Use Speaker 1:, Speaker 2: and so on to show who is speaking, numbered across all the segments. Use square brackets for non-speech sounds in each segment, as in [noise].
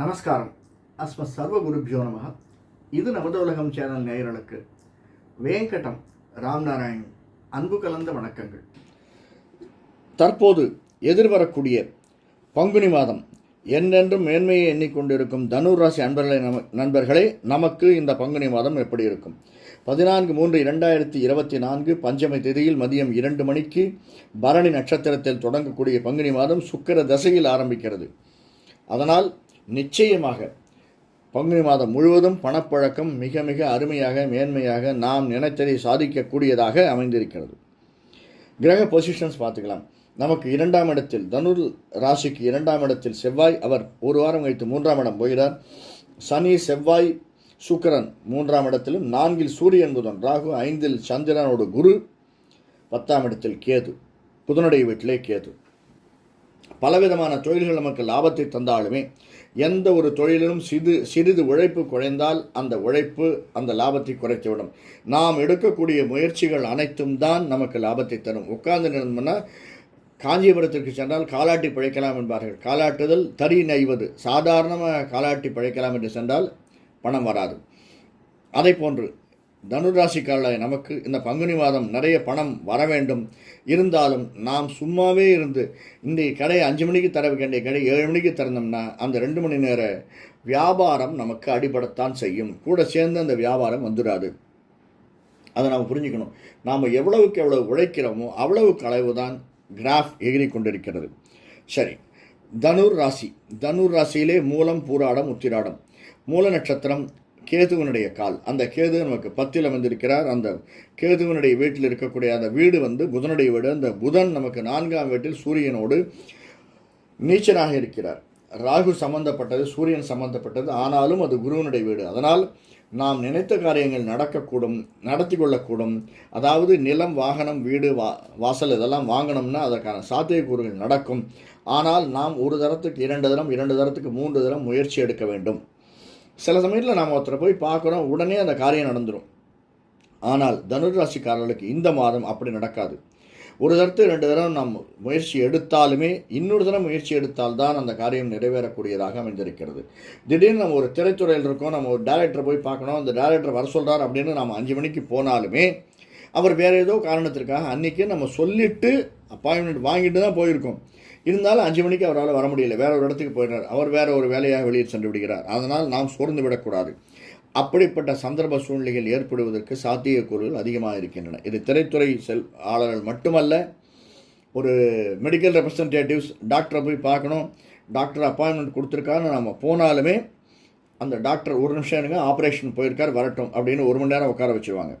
Speaker 1: நமஸ்காரம். அஸ்ம சர்வ குருபியோ நமக இது நமது உலகம் சேனல் நேயர்களுக்கு வேங்கடம் ராம்நாராயண் அன்பு கலந்த வணக்கங்கள். தற்போது எதிர்வரக்கூடிய பங்குனி மாதம் என்றென்றும் மேன்மையை எண்ணிக்கொண்டிருக்கும் தனுர் ராசி அன்பர்களே நம நண்பர்களே நமக்கு இந்த பங்குனி மாதம் எப்படி இருக்கும்? பதினான்கு மூன்று இரண்டாயிரத்தி இருபத்தி நான்கு பஞ்சமி திதியில் மதியம் இரண்டு மணிக்கு பரணி நட்சத்திரத்தில் தொடங்கக்கூடிய பங்குனி மாதம் சுக்கிர தசையில் ஆரம்பிக்கிறது. அதனால் நிச்சயமாக பங்குனி மாதம் முழுவதும் பணப்பழக்கம் மிக மிக அருமையாக மேன்மையாக நாம் நினைத்ததை சாதிக்கக்கூடியதாக அமைந்திருக்கிறது. கிரக பொசிஷன்ஸ் பார்த்துக்கலாம். நமக்கு இரண்டாம் இடத்தில் தனுர் ராசிக்கு இரண்டாம் இடத்தில் செவ்வாய் அவர் ஒரு வாரம் கழித்து மூன்றாம் இடம் போகிறார். சனி செவ்வாய் சுக்கரன் மூன்றாம் இடத்திலும் நான்கில் சூரியன் புதன் ராகு ஐந்தில் சந்திரனோடு குரு பத்தாம் இடத்தில் கேது புதனுடைய வீட்டிலே கேது. பலவிதமான தொழில்கள் நமக்கு லாபத்தை தந்தாலுமே எந்த ஒரு தொழிலிலும் சிறு சிறிது உழைப்பு குறைந்தால் அந்த உழைப்பு அந்த லாபத்தை குறைத்துவிடும். நாம் எடுக்கக்கூடிய முயற்சிகள் அனைத்தும் தான் நமக்கு லாபத்தை தரும். உட்கார்ந்து நின்றோம்னா காஞ்சிபுரத்திற்கு சென்றால் காலாட்டி பிழைக்கலாம் என்பார்கள். காலாட்டுதல் தறி நெய்வது. சாதாரணமாக காலாட்டி பிழைக்கலாம் என்று சென்றால் பணம் வராது. அதை போன்று தனுராசிக்காரர்களாய் நமக்கு இந்த பங்குனி மாதம் நிறைய பணம் வர வேண்டும். இருந்தாலும் நாம் சும்மாவே இருந்து இந்த கடையை அஞ்சு மணிக்கு தர வேண்டிய கடை ஏழு மணிக்கு திறந்தோம்னா அந்த ரெண்டு மணி நேர வியாபாரம் நமக்கு அடிபடத்தான் செய்யும். கூட சேர்ந்து அந்த வியாபாரம் வந்துடாது அதை நாம் புரிஞ்சுக்கணும். நாம் எவ்வளவுக்கு எவ்வளவு உழைக்கிறோமோ அவ்வளவுக்கு அளவு தான் கிராஃப் எகிரி கொண்டிருக்கிறது. சரி தனுர் ராசி. தனுர் ராசியிலே மூலம் பூராடம் உத்திராடம். மூல நட்சத்திரம் கேதுவனுடைய கால். அந்த கேது நமக்கு பத்தில் அமைந்திருக்கிறார். அந்த கேதுவனுடைய வீட்டில் இருக்கக்கூடிய அந்த வீடு வந்து புதனுடைய வீடு. அந்த புதன் நமக்கு நான்காம் வீட்டில் சூரியனோடு நீச்சனாக இருக்கிறார். ராகு சம்பந்தப்பட்டது சூரியன் சம்பந்தப்பட்டது. ஆனாலும் அது குருவனுடைய வீடு. அதனால் நாம் நினைத்த காரியங்கள் நடக்கக்கூடும் நடத்தி கொள்ளக்கூடும். அதாவது நிலம் வாகனம் வீடு வா வாசல் இதெல்லாம் வாங்கணும்னா அதற்கான சாத்தியக்கூறுகள் நடக்கும். ஆனால் நாம் ஒரு தரத்துக்கு இரண்டு தரம் இரண்டு தரத்துக்கு மூன்று தரம் முயற்சி எடுக்க வேண்டும். சில சமயத்தில் நாம் ஒருத்தரை போய் பார்க்குறோம் உடனே அந்த காரியம் நடந்துடும் ஆனால் தனுராசிக்காரர்களுக்கு இந்த மாதம் அப்படி நடக்காது. ஒரு தரத்து ரெண்டு தரம் நாம் முயற்சி எடுத்தாலுமே இன்னொரு தரம் முயற்சி எடுத்தால்தான் அந்த காரியம் நிறைவேறக்கூடியதாக அமைந்திருக்கிறது. திடீர்னு நம்ம ஒரு திரைத்துறையில் இருக்கோம் நம்ம ஒரு டேரக்டரை போய் பார்க்கணும் அந்த டேரக்டர் வர சொல்கிறார் அப்படின்னு நம்ம அஞ்சு மணிக்கு போனாலுமே அவர் வேறு ஏதோ காரணத்திற்காக அன்றைக்கி நம்ம சொல்லிவிட்டு அப்பாயின்மெண்ட் வாங்கிட்டு தான் போயிருக்கோம். இருந்தாலும் அஞ்சு மணிக்கு அவரால் வர முடியல. வேற ஒரு இடத்துக்கு போயிடுறார். அவர் வேற ஒரு வேலையாக வெளியே சென்று விடுகிறார். அதனால் நாம் சோர்ந்து விடக்கூடாது. அப்படிப்பட்ட சந்தர்ப்ப சூழ்நிலைகள் ஏற்படுவதற்கு சாத்தியக்கூறுகள் அதிகமாக இருக்கின்றன. இது திரைத்துறை செல் ஆளர்கள் மட்டுமல்ல ஒரு மெடிக்கல் ரெப்ரசன்டேட்டிவ்ஸ் டாக்டரை போய் பார்க்கணும். டாக்டர் அப்பாயின்மெண்ட் கொடுத்துருக்காருன்னு நம்ம போனாலுமே அந்த டாக்டர் ஒரு நிமிஷம் எனக்கு ஆப்ரேஷன் போயிருக்கார் வரட்டும் அப்படின்னு ஒரு மணி நேரம் உட்கார வச்சுருவாங்க.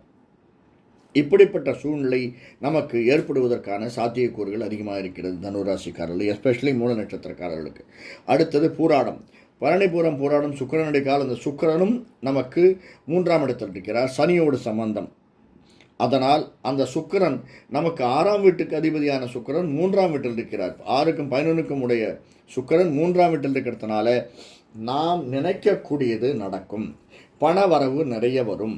Speaker 1: இப்படிப்பட்ட சூழ்நிலை நமக்கு ஏற்படுவதற்கான சாத்தியக்கூறுகள் அதிகமாக இருக்கிறது தனுராசிக்காரர்கள் எஸ்பெஷலி மூல நட்சத்திரக்காரர்களுக்கு. அடுத்தது பூராடம். பரணிபுரம் பூராடம் சுக்கரனுடைய கால அந்த சுக்கரனும் நமக்கு மூன்றாம் இடத்தில் இருக்கிறார் சனியோடு சம்பந்தம். அதனால் அந்த சுக்கரன் நமக்கு ஆறாம் வீட்டுக்கு அதிபதியான சுக்கரன் மூன்றாம் வீட்டில் இருக்கிறார். ஆறுக்கும் பதினொன்றுக்கும் உடைய சுக்கரன் மூன்றாம் வீட்டில் இருக்கிறதுனால நாம் நினைக்கக்கூடியது நடக்கும். பண வரவு நிறைய வரும்.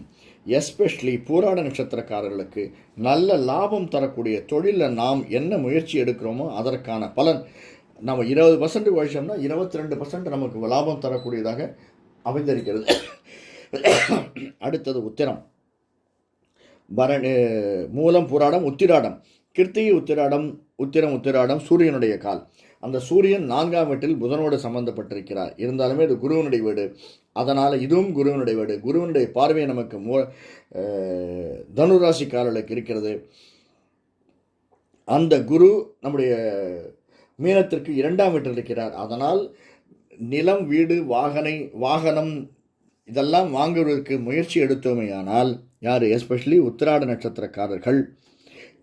Speaker 1: எஸ்பெஷலி பூராட நட்சத்திரக்காரர்களுக்கு நல்ல லாபம் தரக்கூடிய தொழிலில் நாம் என்ன முயற்சி எடுக்கிறோமோ அதற்கான பலன். நம்ம இருபது பர்சன்ட் உழைச்சோம்னா இருபத்தி ரெண்டு பர்சன்ட் நமக்கு லாபம் தரக்கூடியதாக அமைந்திருக்கிறது. அடுத்தது உத்திரம். பரணி மூலம் புராடம் உத்திராடம். கிருத்திகை உத்திராடம் உத்திரம் உத்திராடம் சூரியனுடைய கால். அந்த சூரியன் நான்காம் வீட்டில் புதனோடு சம்பந்தப்பட்டிருக்கிறார். இருந்தாலுமே இது குருவனுடைய வீடு. அதனால் இதுவும் குருவனுடைய வீடு. குருவனுடைய பார்வை நமக்கு மூ தனுராசிக்காரர்களுக்கு இருக்கிறது. அந்த குரு நம்முடைய மீனத்திற்கு இரண்டாம் வீட்டில் இருக்கிறார். அதனால் நிலம் வீடு வாகனை வாகனம் இதெல்லாம் வாங்குவதற்கு முயற்சி எடுத்தோமேயானால் யார்? எஸ்பெஷலி உத்திராட நட்சத்திரக்காரர்கள்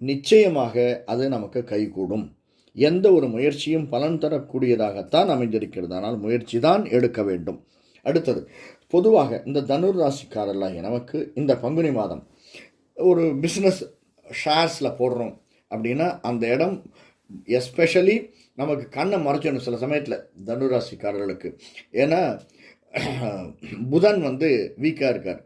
Speaker 1: நிச்சயமாக அது நமக்கு கைகூடும். எந்த ஒரு முயற்சியும் பலன் தரக்கூடியதாகத்தான் அமைந்திருக்கிறது. ஆனால் முயற்சி தான் எடுக்க வேண்டும். அடுத்தது பொதுவாக இந்த தனுர் ராசிக்காரர்களாகிய நமக்கு இந்த பங்குனி மாதம் ஒரு பிஸ்னஸ் ஷேர்ஸில் போடுறோம் அப்படின்னா அந்த இடம் எஸ்பெஷலி நமக்கு கண்ணை மறைச்சிடணும் சில சமயத்தில் தனுராசிக்காரர்களுக்கு ஏன்னா புதன் வந்து வீக்காக இருக்கார்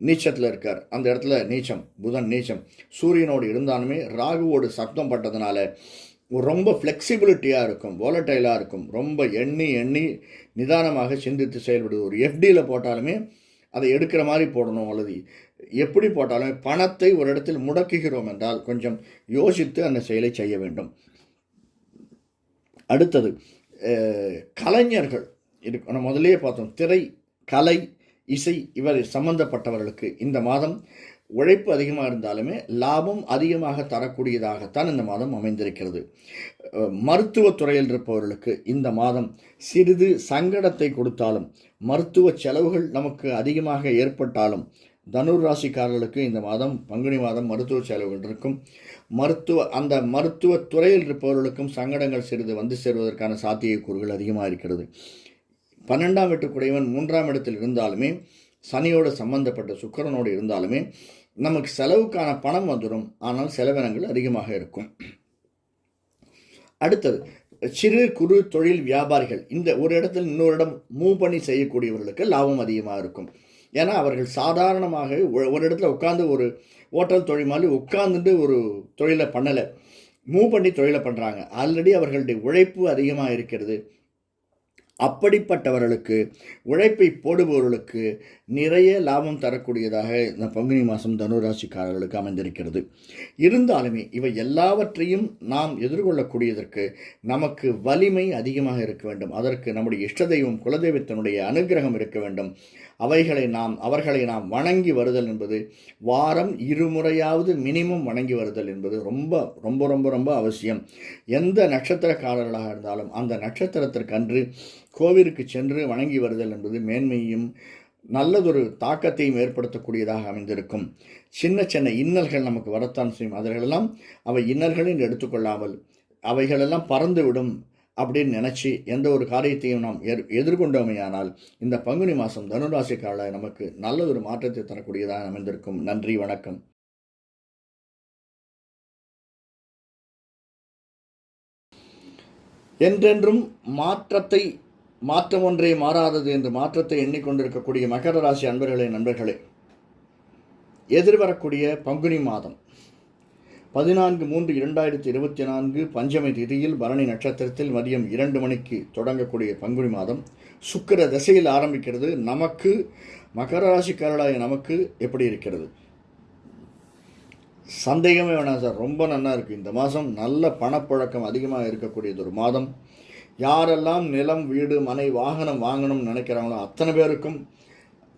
Speaker 1: நீச்சத்தில் இருக்கார். அந்த இடத்துல நீச்சம் புதன் நீச்சம். சூரியனோடு இருந்தாலுமே ராகுவோடு சப்தம் பட்டதுனால ரொம்ப ஃப்ளெக்சிபிலிட்டியாக இருக்கும் volatile-ஆ இருக்கும். ரொம்ப எண்ணி எண்ணி நிதானமாக சிந்தித்து செயல்படுது ஒரு எஃப்டியில் போட்டாலுமே அதை எடுக்கிற மாதிரி போடணும் அல்லது எப்படி போட்டாலுமே பணத்தை ஒரு இடத்தில் முடக்குகிறோம் என்றால் கொஞ்சம் யோசித்து அந்த செயலை செய்ய வேண்டும். அடுத்தது கலைஞர்கள். இருக்கு நம்ம முதலே பார்த்தோம். திரை கலை இசை இவர் சம்பந்தப்பட்டவர்களுக்கு இந்த மாதம் உழைப்பு அதிகமாக இருந்தாலுமே லாபம் அதிகமாக தரக்கூடியதாகத்தான் இந்த மாதம் அமைந்திருக்கிறது. மருத்துவத்துறையில் இருப்பவர்களுக்கு இந்த மாதம் சிறிது சங்கடத்தை கொடுத்தாலும் மருத்துவ செலவுகள் நமக்கு அதிகமாக ஏற்பட்டாலும் தனுர் ராசிக்காரர்களுக்கு இந்த மாதம் பங்குனி மாதம் மருத்துவ செலவுகள் இருக்கும். மருத்துவ அந்த மருத்துவ துறையில் இருப்பவர்களுக்கும் சங்கடங்கள் சிறிது வந்து சேர்வதற்கான சாத்தியக்கூறுகள் அதிகமாக இருக்கிறது. பன்னெண்டாம் வீட்டுக்குடையவன் மூன்றாம் இடத்தில் இருந்தாலுமே சனியோடு சம்பந்தப்பட்ட சுக்கரனோடு இருந்தாலுமே நமக்கு செலவுக்கான பணம் வந்துடும் ஆனால் செலவினங்கள் அதிகமாக இருக்கும். அடுத்தது சிறு குறு தொழில் வியாபாரிகள். இந்த ஒரு இடத்தில் இன்னொரு இடம் மூவ் பண்ணி செய்யக்கூடியவர்களுக்கு லாபம் அதிகமாக இருக்கும். ஏன்னா அவர்கள் சாதாரணமாக ஒரு இடத்துல உட்காந்து ஒரு ஹோட்டல் தொழில் மாதிரி உட்காந்துட்டு ஒரு தொழிலை பண்ணலை. மூவ் பண்ணி தொழிலை பண்ணுறாங்க ஆல்ரெடி அவர்களுடைய உழைப்பு அதிகமாக இருக்கிறது. அப்படிப்பட்டவர்களுக்கு உழைப்பை போடுபவர்களுக்கு நிறைய லாபம் தரக்கூடியதாக இந்த பங்குனி மாதம் தனுராசிக்காரர்களுக்கு அமைந்திருக்கிறது. இருந்தாலுமே இவை எல்லாவற்றையும் நாம் எதிர்கொள்ளக்கூடியதற்கு நமக்கு வலிமை அதிகமாக இருக்க வேண்டும். அதற்கு நம்முடைய இஷ்ட தெய்வம் குலதெய்வத்தினுடைய அனுகிரகம் இருக்க வேண்டும். அவைகளை நாம் அவர்களை நாம் வணங்கி வருதல் என்பது வாரம் இருமுறையாவது மினிமம் வணங்கி வருதல் என்பது ரொம்ப ரொம்ப ரொம்ப ரொம்ப அவசியம். எந்த நட்சத்திரக்காரர்களாக இருந்தாலும் அந்த நட்சத்திரத்திற்கன்று கோவிலுக்கு சென்று வணங்கி வருதல் என்பது மேன்மையும் நல்லதொரு தாக்கத்தையும் ஏற்படுத்தக்கூடியதாக அமைந்திருக்கும். சின்ன சின்ன இன்னல்கள் நமக்கு வரத்தான் செய்யும். அதிலெல்லாம் அவை இன்னல்களில் எடுத்துக்கொள்ளாமல் அவைகளெல்லாம் பறந்துவிடும். அப்படின்னு நினச்சி எந்த ஒரு காரியத்தையும் நாம் எதிர் எதிர்கொண்டோமையானால் இந்த பங்குனி மாதம் தனுராசிக்கால நமக்கு நல்லதொரு மாற்றத்தை தரக்கூடியதாக அமைந்திருக்கும். நன்றி வணக்கம். என்றென்றும் மாற்றத்தை மாற்றம் ஒன்றே மாறாதது என்று மாற்றத்தை எண்ணிக்கொண்டிருக்கக்கூடிய மகர ராசி அன்பர்களே நண்பர்களே எதிர்வரக்கூடிய பங்குனி மாதம் பதினான்கு மூன்று இரண்டாயிரத்தி இருபத்தி நான்கு பஞ்சமி திதியில் பரணி நட்சத்திரத்தில் மதியம் இரண்டு மணிக்கு தொடங்கக்கூடிய பங்குனி மாதம் சுக்கிர திசையில் ஆரம்பிக்கிறது. நமக்கு மகர ராசிக்காரர்களாய நமக்கு எப்படி இருக்கிறது? சந்தேகமே வேணாம் சார். ரொம்ப நல்லா இருக்குது இந்த மாதம் நல்ல பணப்பழக்கம் அதிகமாக இருக்கக்கூடியது ஒரு மாதம். யாரெல்லாம் நிலம் வீடு மனை வாகனம் வாங்கணும்னு நினைக்கிறாங்களோ அத்தனை பேருக்கும்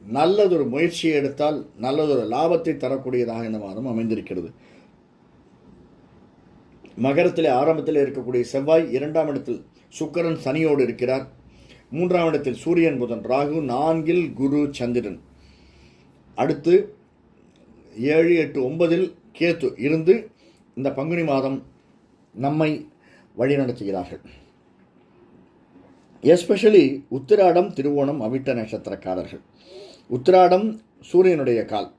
Speaker 1: நல்லதொரு முயற்சியை எடுத்தால் நல்லதொரு லாபத்தை தரக்கூடியதாக இந்த மாதம் அமைந்திருக்கிறது. மகரத்தில் ஆரம்பத்தில் இருக்கக்கூடிய செவ்வாய் இரண்டாம் இடத்தில் சுக்கரன் சனியோடு இருக்கிறார். மூன்றாம் இடத்தில் சூரியன் புதன் ராகு நான்கில் குரு சந்திரன். அடுத்து ஏழு எட்டு ஒன்பதில் கேத்து இருந்து இந்த பங்குனி மாதம் நம்மை வழிநடத்துகிறார்கள் எஸ்பெஷலி உத்திராடம் திருவோணம் அவிட்ட நட்சத்திரக்காரர்கள். உத்திராடம் சூரியனுடைய கால்.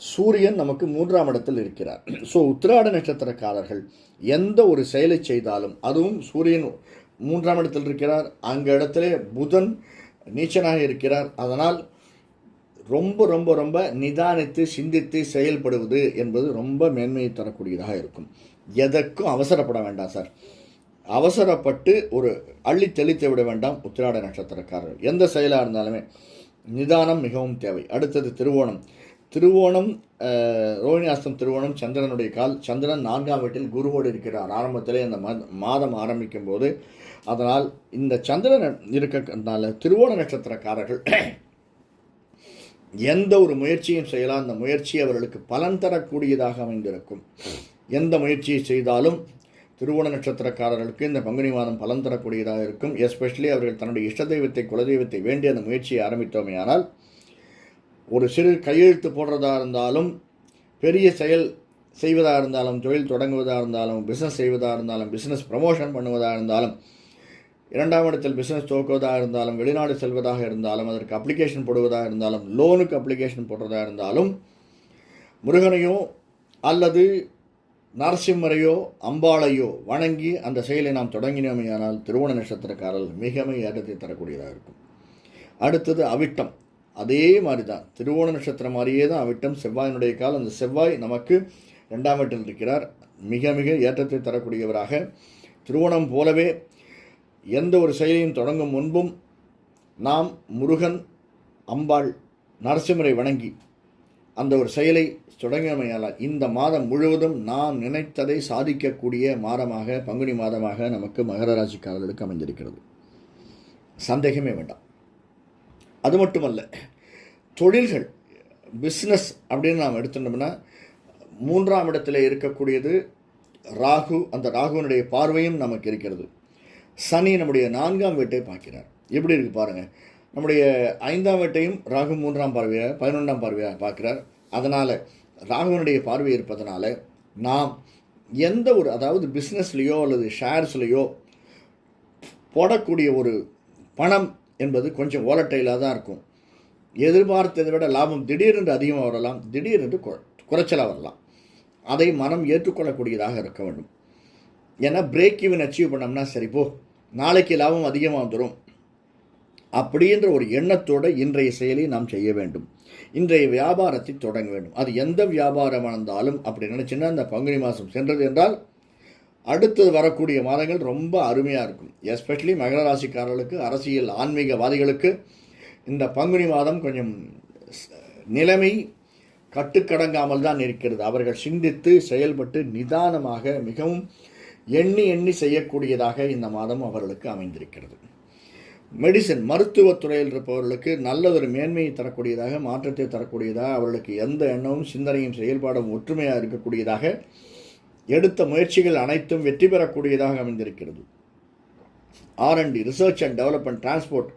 Speaker 1: சூரியன் நமக்கு மூன்றாம் இடத்தில் இருக்கிறார். ஸோ உத்திராட நட்சத்திரக்காரர்கள் எந்த ஒரு செயலை செய்தாலும் அதுவும் சூரியன் மூன்றாம் இடத்தில் இருக்கிறார் அங்க இடத்துல புதன் நீச்சனாக இருக்கிறார் அதனால் ரொம்ப ரொம்ப ரொம்ப நிதானித்து சிந்தித்து செயல்படுவது என்பது ரொம்ப மேன்மையை தரக்கூடியதாக இருக்கும். எதற்கும் அவசரப்பட வேண்டாம் சார். அவசரப்பட்டு ஒரு அள்ளி தெளித்து விட வேண்டாம் உத்திராட நட்சத்திரக்காரர்கள். எந்த செயலாக இருந்தாலுமே நிதானம் மிகவும் தேவை. அடுத்தது திருவோணம். திருவோணம் அஹ், திருவோணம் சந்திரனுடைய கால் சந்திரன் நான்காம் வீட்டில் குருவோடு இருக்கிறார். ஆரம்பத்திலே அந்த மாதம் ஆரம்பிக்கும் போது அதனால் இந்த சந்திரன் இருக்கிறதுனால திருவோண நட்சத்திரக்காரர்கள் [coughs] எந்த ஒரு முயற்சியும் செய்யலாம். அந்த முயற்சி அவர்களுக்கு பலன் தரக்கூடியதாக அமைந்திருக்கும். எந்த முயற்சியை செய்தாலும் திருவோண நட்சத்திரக்காரர்களுக்கு இந்த பங்குனி மாதம் பலன் தரக்கூடியதாக இருக்கும். எஸ்பெஷலி அவர்கள் தன்னுடைய இஷ்ட தெய்வத்தை குலதெய்வத்தை வேண்டி அந்த முயற்சியை ஆரம்பித்தோமே ஆனால் ஒரு சிறு கையெழுத்து போடுறதா இருந்தாலும் பெரிய செயல் செய்வதாக இருந்தாலும் தொழில் தொடங்குவதாக இருந்தாலும் பிஸ்னஸ் செய்வதாக இருந்தாலும் பிஸ்னஸ் ப்ரமோஷன் பண்ணுவதாக இருந்தாலும் இரண்டாம் இடத்தில் பிஸ்னஸ் துவக்குவதாக இருந்தாலும் வெளிநாடு செல்வதாக இருந்தாலும் அதற்கு அப்ளிகேஷன் போடுவதாக இருந்தாலும் லோனுக்கு அப்ளிகேஷன் போடுறதாக இருந்தாலும் முருகனையோ அல்லது நரசிம்மரையோ அம்பாளையோ வணங்கி அந்த செயலை நாம் தொடங்கினோமேயானால் திருவோண நட்சத்திரக்காரர்கள் நட்சத்திரக்காரர் மிக ஏற்றத்தை தரக்கூடியதாக இருக்கும். அடுத்தது அவிட்டம். அதே மாதிரி தான் திருவோண நட்சத்திரம் மாதிரியே தான் அவிட்டம் செவ்வாயினுடைய காலம். அந்த செவ்வாய் நமக்கு ரெண்டாம் வீட்டில் இருக்கிறார். மிக மிக ஏற்றத்தை தரக்கூடியவராக. திருவோணம் போலவே எந்த ஒரு செயலையும் தொடங்கும் முன்பும் நாம் முருகன் அம்பாள் நரசிம்மரை வணங்கி அந்த ஒரு செயலை தொடங்கியமையால் இந்த மாதம் முழுவதும் நாம் நினைத்ததை சாதிக்கக்கூடிய மாதமாக பங்குனி மாதமாக நமக்கு மகர ராசிக்காரர்களுக்கு அமைந்திருக்கிறது. சந்தேகமே வேண்டாம். அது மட்டுமல்ல தொழில்கள் பிஸ்னஸ் அப்படின்னு நாம் எடுத்துட்டோம்னா மூன்றாம் இடத்துல இருக்கக்கூடியது ராகு அந்த ராகுவினுடைய பார்வையும் நமக்கு இருக்கிறது. சனி நம்முடைய நான்காம் வீட்டை பார்க்கிறார். எப்படி இருக்குது பாருங்கள் நம்முடைய ஐந்தாம் வீட்டையும் ராகு மூன்றாம் பார்வையாக பதினொன்றாம் பார்வையாக பார்க்கிறார். அதனால் ராகுவனுடைய பார்வை இருப்பதனால நாம் எந்த ஒரு அதாவது பிஸ்னஸ்லேயோ அல்லது ஷேர்ஸ்லேயோ போடக்கூடிய ஒரு பணம் என்பது கொஞ்சம் ஓலட்டையிலாக தான் இருக்கும். எதிர்பார்த்ததை விட லாபம் திடீரென்று அதிகமாக வரலாம் திடீரென்று குறை குறைச்சலாக வரலாம். அதை மனம் ஏற்றுக்கொள்ளக்கூடியதாக இருக்க வேண்டும். ஏன்னா பிரேக் ஈவன் அச்சீவ் பண்ணோம்னா சரி போ நாளைக்கு லாபம் அதிகமாக வந்துடும் அப்படின்ற ஒரு எண்ணத்தோடு இன்றைய செயலை நாம் செய்ய வேண்டும். இன்றைய வியாபாரத்தை தொடங்க வேண்டும். அது எந்த வியாபாரமாக இருந்தாலும் அப்படி நினச்சின்னா அந்த பங்குனி மாதம் சென்றது என்றால் அடுத்தது வரக்கூடிய மாதங்கள் ரொம்ப அருமையாக இருக்கும். எஸ்பெஷலி மகர ராசிக்காரர்களுக்கு அரசியல் ஆன்மீகவாதிகளுக்கு இந்த பங்குனி மாதம் கொஞ்சம் நிலைமை கட்டுக்கடங்காமல் தான் இருக்கிறது. அவர்கள் சிந்தித்து செயல்பட்டு நிதானமாக மிகவும் எண்ணி எண்ணி செய்யக்கூடியதாக இந்த மாதம் அவர்களுக்கு அமைந்திருக்கிறது. மெடிசன் மருத்துவத்துறையில் இருப்பவர்களுக்கு நல்ல ஒரு மேன்மையை தரக்கூடியதாக மாற்றத்தை தரக்கூடியதாக அவர்களுக்கு எந்த எண்ணமும் சிந்தனையும் செயல்பாடும் ஒற்றுமையாக இருக்கக்கூடியதாக எடுத்த முயற்சிகள் அனைத்தும் வெற்றி பெறக்கூடியதாக அமைந்திருக்கிறது. R and D research and development transport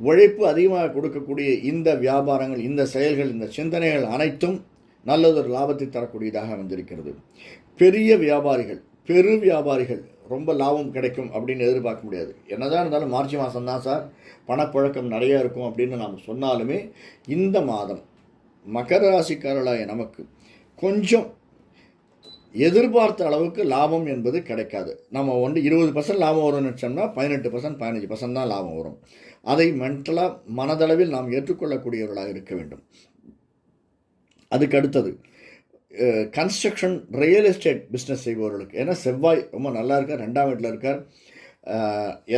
Speaker 1: உழைப்பு அதிகமாக கொடுக்கக்கூடிய இந்த வியாபாரங்கள் இந்த செயல்கள் இந்த சிந்தனைகள் அனைத்தும் நல்லதொரு லாபத்தை தரக்கூடியதாக அமைந்திருக்கிறது. பெரிய வியாபாரிகள் பெரு வியாபாரிகள் ரொம்ப லாபம் கிடைக்கும் அப்படின்னு எதிர்பார்க்க முடியாது. என்னதான் இருந்தாலும் மார்ச் மாதம் தான் சார். பணப்பழக்கம் நிறையா இருக்கும் அப்படின்னு நாம் சொன்னாலுமே இந்த மாதம் மகர ராசிக்காரர்களாய நமக்கு கொஞ்சம் எதிர்பார்த்த அளவுக்கு லாபம் என்பது கிடைக்காது. நம்ம வந்து இருபது பர்சன்ட் லாபம் வரும்னு நினச்சோம்னா பதினெட்டு பர்சன்ட் பதினஞ்சு பர்சன்ட் தான் லாபம் வரும். அதை மென்டலாக மனதளவில் நாம் ஏற்றுக்கொள்ளக்கூடியவர்களாக இருக்க வேண்டும். அதுக்கு அடுத்தது கன்ஸ்ட்ரக்ஷன் ரியல் எஸ்டேட் பிஸ்னஸ் செய்பவர்களுக்கு ஏன்னா செவ்வாய் ரொம்ப நல்லா இருக்கார் ரெண்டாம் வீட்டில் இருக்கார்.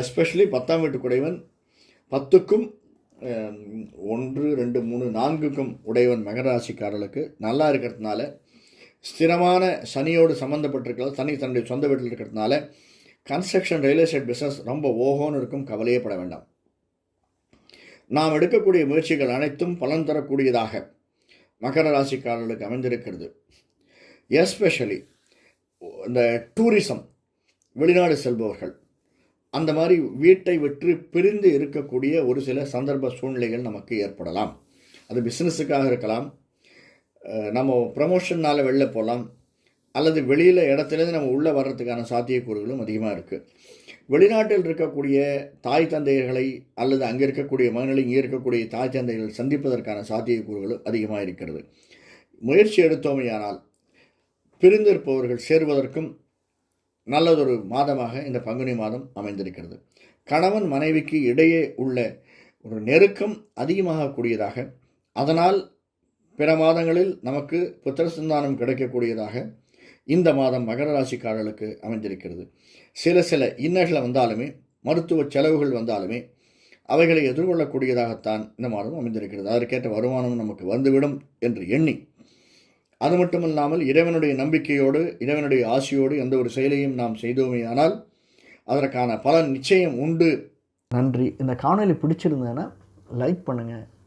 Speaker 1: எஸ்பெஷலி பத்தாம் வீட்டு குடைவன் பத்துக்கும் ஒன்று ரெண்டு மூணு நான்குக்கும் உடையவன் மகராசிக்காரர்களுக்கு நல்லா இருக்கிறதுனால ஸ்திரமான சனியோடு சம்மந்தப்பட்டிருக்கிறது சனி தன்னுடைய சொந்த வீட்டில் இருக்கிறதுனால கன்ஸ்ட்ரக்ஷன் ரியல் எஸ்டேட் பிஸ்னஸ் ரொம்ப ஓஹோன்னு இருக்கும் கவலையே பட வேண்டாம். நாம் எடுக்கக்கூடிய முயற்சிகள் அனைத்தும் பலன் தரக்கூடியதாக மகர ராசிக்காரர்களுக்கு அமைந்திருக்கிறது. எஸ்பெஷலி இந்த டூரிசம் வெளிநாடு செல்பவர்கள் அந்த மாதிரி வீட்டை விற்று பிரிந்து இருக்கக்கூடிய ஒரு சில சந்தர்ப்ப சூழ்நிலைகள் நமக்கு ஏற்படலாம். அது பிஸ்னஸுக்காக இருக்கலாம் நம்ம ப்ரமோஷன்னால் வெளில போகலாம் அல்லது வெளியில் இடத்துலேருந்து நம்ம உள்ளே வர்றதுக்கான சாத்தியக்கூறுகளும் அதிகமாக இருக்குது வெளிநாட்டில் இருக்கக்கூடிய தாய் தந்தையர்களை அல்லது அங்கே இருக்கக்கூடிய மகன்களை இங்கே இருக்கக்கூடிய தாய் தந்தைகள் சந்திப்பதற்கான சாத்தியக்கூறுகளும் அதிகமாக இருக்கிறது. முயற்சி எடுத்தோமையானால் பிரிந்திருப்பவர்கள் சேருவதற்கும் நல்லதொரு மாதமாக இந்த பங்குனி மாதம் அமைந்திருக்கிறது. கணவன் மனைவிக்கு இடையே உள்ள ஒரு நெருக்கம் அதிகமாகக்கூடியதாக அதனால் பிற மாதங்களில் நமக்கு புத்திர சந்தானம் கிடைக்கக்கூடியதாக இந்த மாதம் மகர ராசிக்காரர்களுக்கு அமைந்திருக்கிறது. சில சில இன்னல்கள் வந்தாலுமே மருத்துவ செலவுகள் வந்தாலுமே அவைகளை எதிர்கொள்ளக்கூடியதாகத்தான் இந்த மாதம் அமைந்திருக்கிறது. அதற்கேற்ற வருமானம் நமக்கு வந்துவிடும் என்று எண்ணி அது மட்டுமல்லாமல் இறைவனுடைய நம்பிக்கையோடு இறைவனுடைய ஆசையோடு எந்த ஒரு செயலையும் நாம் செய்தோமே ஆனால் அதற்கான பலன் நிச்சயம் உண்டு.
Speaker 2: நன்றி. இந்த காணொலி பிடிச்சிருந்தேன்னா லைக் பண்ணுங்கள்